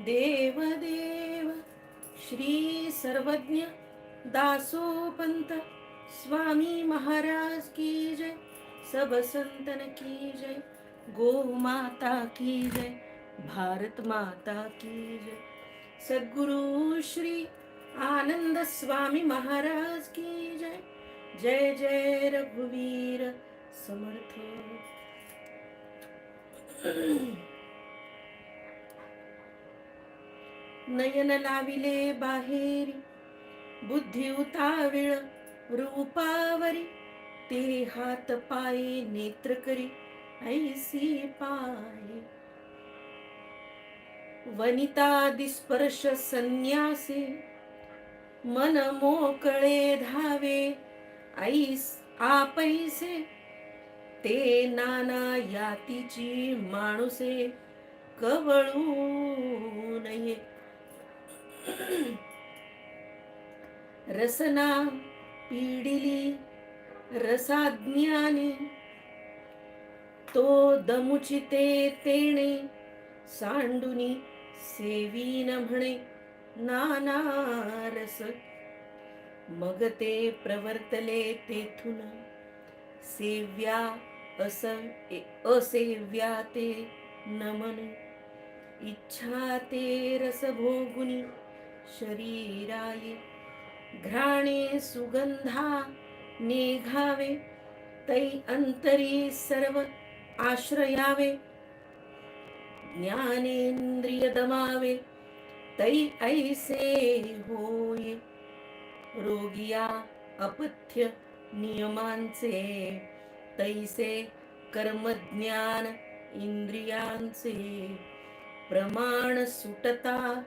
देव देव श्री सर्वज्ञ दासोपंत स्वामी महाराज की जय सब संतन की जय गो माता की जय भारत माता की जय। सद्गुरु श्री आनंद स्वामी महाराज की जय। जय जय रघुवीर समर्थ। नयन लाविले बाहेरी बुद्धी उताविळ रूपावरी ते हात पाये नेत्र करी ऐसी पाये. वनिता दिस्पर्श संन्यासे मन मोकळे धावे ऐस आपैसे ते नाना यातीची माणुसे कवळू नये. रसना पीडिली रसाज्ञानी तो दमुचिते तेणे सांडुनी सेवीन म्हणे नाना रस. मग ते प्रवर्तले तेथून सेव्या अस असेव्या ते नमन. इच्छा ते रस भोगुनी शरीराये घ्राणे सुगंधा निघावे तै अंतरी सर्व आश्रयावे. ज्ञानेंद्रिय दमावे तै ऐसे होय. रोगिया अपथ्य नियमांचे तैसे कर्मज्ञान इंद्रियांचे. प्रमाण सुटता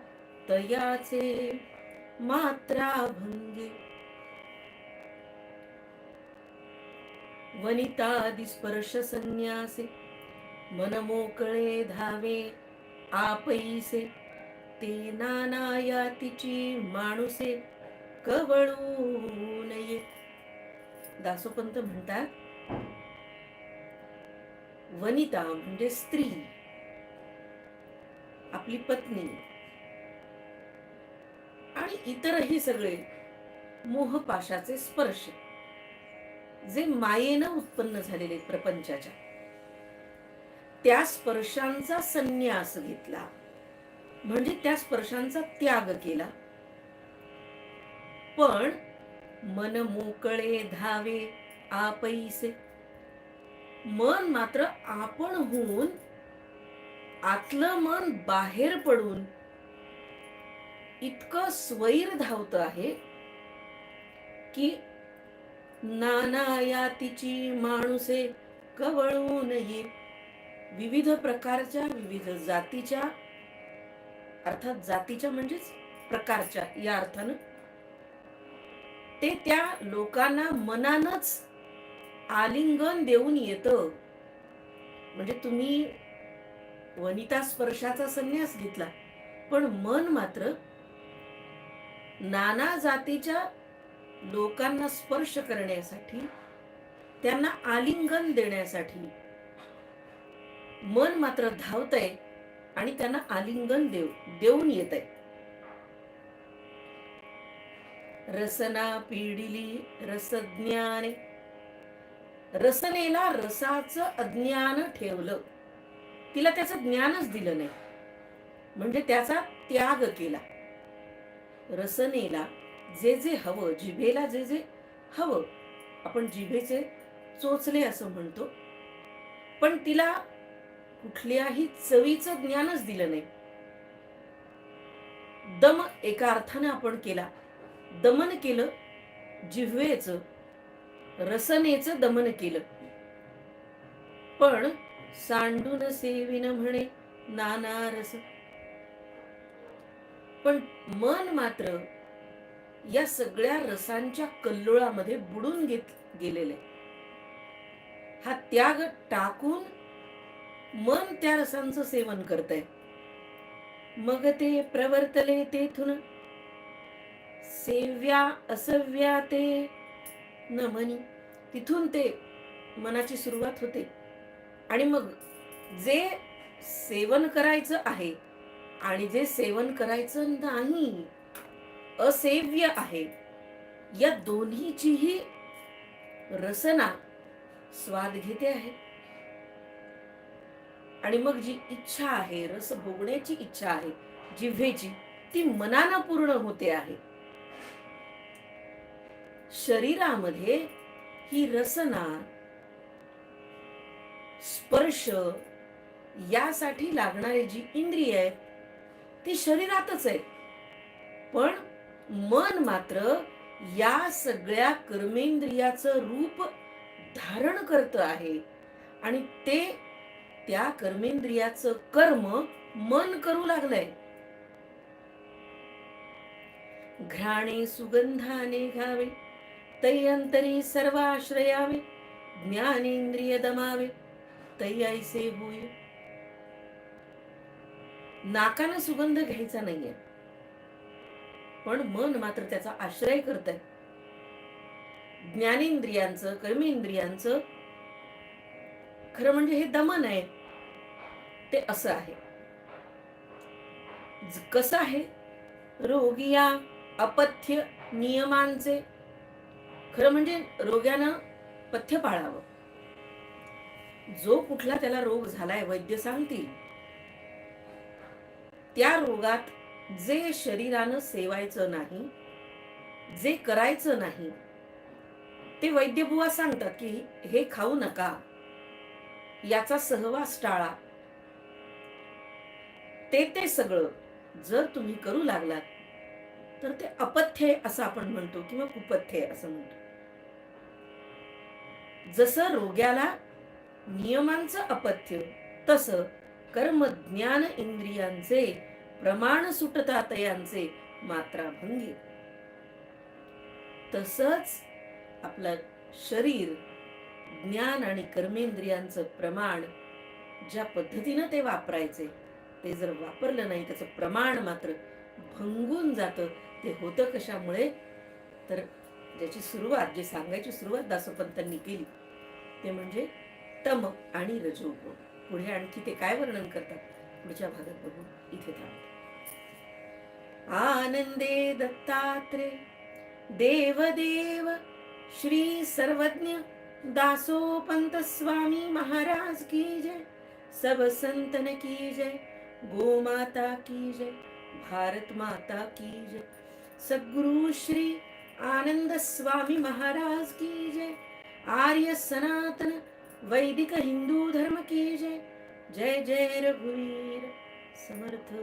तयाचे. मात्रा भंगे वनितादि संन्यासे मन मोकळे धावे आपैसे ते नानायातीची माणुसे कवळू नये दासोपंत म्हणतात वनिता म्हणजे स्त्री. आपली पत्नी. आणि इतरही सगळे मोहपाशाचे स्पर्श जे मायेनं उत्पन्न झालेले प्रपंचाच्या. त्या स्पर्शांचा संन्यास घेतला. म्हणजे त्या स्पर्शांचा त्याग केला. पण मन मोकळे धावे आपैसे. मन मात्र आपण होऊन आतलं मन बाहेर पडून इतकं स्वैर धावत आहे की नानायातीची माणुसे कवळूनही विविध प्रकारच्या विविध जातीच्या अर्थात जातीच्या म्हणजेच प्रकारच्या या अर्थानं ते त्या लोकांना मनानच आलिंगन देऊन येतं. म्हणजे तुम्ही वनिता स्पर्शाचा संन्यास घेतला पण मन मात्र नाना जातीच्या लोकांना स्पर्श करण्यासाठी त्यांना आलिंगन देण्यासाठी. मन मात्र धावतय आणि त्यांना आलिंगन देव देऊन येत आहे रसना पिडिली रसज्ञाने. रसनेला रसाचं अज्ञान ठेवलं. तिला त्याचं ज्ञानच दिलं नाही. म्हणजे त्याचा त्याग केला. रसनेला जे जे हवं जिभेला जे जे हवं आपण जिभेचे चोचले असं म्हणतो. पण तिला कुठल्याही चवीचं ज्ञानच दिलं नाही. दम एका अर्थाने आपण केला. दमन केलं जिव्हेचं रसनेचं दमन केलं. पण सांडून सेविन म्हणे नाना रस पण मन मात्र या सगळ्या रसांच्या कल्लोळामध्ये बुडून घेत गेलेले. हा त्याग टाकून मन त्या रसांचं सेवन करतय. मग ते प्रवर्तले तेथून. सेव्या असव्या ते न म्हणी. तिथून ते मनाची सुरुवात होते. आणि मग जे सेवन करायचं आहे आणि जे सेवन करायचं नाही असेव्य आहे. या दोन्हीचीही रसना स्वाद घेते आहे. आणि मग जी इच्छा आहे रस भोगण्याची इच्छा आहे जिव्हेची ती मनानं पूर्ण होते आहे. शरीरामध्ये ही रसना स्पर्श यासाठी लागणारी जी इंद्रिय आहेत ती शरीरातच आहे पण मन मात्र या सगळ्या कर्मेंद्रियाचं रूप धारण करत आहे. आणि ते त्या कर्मेंद्रियाचं कर्म मन करू लागलंय. घ्राणे सुगंधाने घावे तैयंतरी सर्व आश्रयावे ज्ञानेंद्रिय दमावे तै ऐसे होय नाकानं सुगंध घ्यायचा नाहीये. पण मन मात्र त्याचा आश्रय करत आहे ज्ञानेंद्रियांचं कर्मेंद्रियांचं खरं म्हणजे हे दमन आहे. ते असं आहे. कसं आहे? रोगिया अपथ्य नियमांचे खरं म्हणजे रोग्यानं पथ्य पाळावं. जो कुठला त्याला रोग झालाय वैद्य सांगतील. त्या रोगात जे शरीरानं सेवायचं नाही जे करायचं नाही ते वैद्यबुवा सांगतात की हे खाऊ नका. याचा सहवास टाळा. ते ते सगळं जर तुम्ही करू लागलात तर ते अपथ्य असं आपण म्हणतो किंवा कुपथ्य असं म्हणतो. जसं रोग्याला नियमांचं अपथ्य तसं कर्म ज्ञान इंद्रियांचे प्रमाण सुटतात यांचे मात्राभंगी. तसच आपलं शरीर ज्ञान आणि कर्मेंद्रियांचं प्रमाण ज्या पद्धतीनं ते वापरायचे ते जर वापरलं नाही त्याचं प्रमाण मात्र भंगून जातं ते होतं कशामुळे? तर ज्याची सुरुवात जे सांगायची सुरुवात दासोपंतांनी केली ते म्हणजे तम आणि रजोगुण. पुढे आणखी ते काय वर्णन करतात? पुढच्या भागात बघू. इथे थांबतो आनंदे दत्तात्रे देवदेव श्री सर्वज्ञ दासोपंत स्वामी महाराज की जय. सब संतन की जय गोमाता की जय भारत माता की जय. सद्गुरु श्री आनंद स्वामी महाराज की जय. आर्य सनातन वैदिक हिंदू धर्म की जय। जय जय रघुवीर। समर्थ।